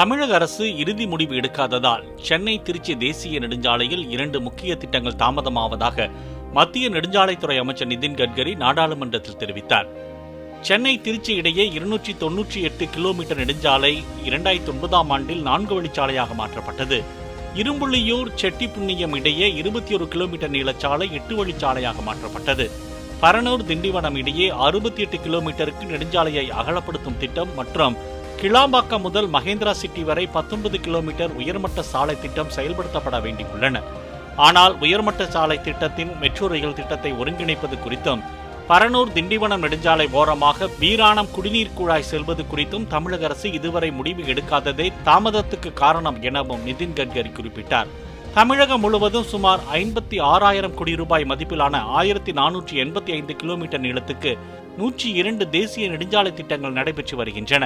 தமிழக அரசு இறுதி முடிவு எடுக்காததால் சென்னை திருச்சி தேசிய நெடுஞ்சாலையில் இரண்டு முக்கிய திட்டங்கள் தாமதமாவதாக மத்திய நெடுஞ்சாலைத்துறை அமைச்சர் நிதின் கட்கரி நாடாளுமன்றத்தில் தெரிவித்தார். சென்னை திருச்சி இடையே இருநூற்றி தொன்னூற்றி எட்டு கிலோமீட்டர் நெடுஞ்சாலை இரண்டாயிரத்தி ஒன்பதாம் ஆண்டில் நான்கு வழிச்சாலையாக மாற்றப்பட்டது. இரும்புள்ளியூர் செட்டிப்புண்ணியம் இடையே இருபத்தி ஒரு கிலோமீட்டர் நீளச்சாலை எட்டு வழிச்சாலையாக மாற்றப்பட்டது. பரனூர் திண்டிவனம் இடையே அறுபத்தி எட்டு கிலோமீட்டருக்கு நெடுஞ்சாலையை அகலப்படுத்தும் திட்டம் மற்றும் கிளாம்பாக்கம் முதல் மகேந்திரா சிட்டி வரை பத்தொன்பது கிலோமீட்டர் உயர்மட்ட சாலை திட்டம் செயல்படுத்தப்பட வேண்டியுள்ளன. ஆனால் உயர்மட்ட சாலை திட்டத்தின் மெட்ரோ ரயில் திட்டத்தை ஒருங்கிணைப்பது குறித்தும் பரனூர் திண்டிவனம் நெடுஞ்சாலை ஓரமாக வீராணம் குடிநீர் குழாய் செல்வது குறித்தும் தமிழக அரசு இதுவரை முடிவு எடுக்காததே தாமதத்துக்கு காரணம் எனவும் நிதின் கட்கரி குறிப்பிட்டார். தமிழகம் முழுவதும் சுமார் ஐம்பத்தி ஆறாயிரம் கோடி ரூபாய் மதிப்பிலான ஆயிரத்தி நானூற்றி எண்பத்தி ஐந்து கிலோமீட்டர் நீளத்துக்கு நூற்றி இரண்டு தேசிய நெடுஞ்சாலை திட்டங்கள் நடைபெற்று வருகின்றன.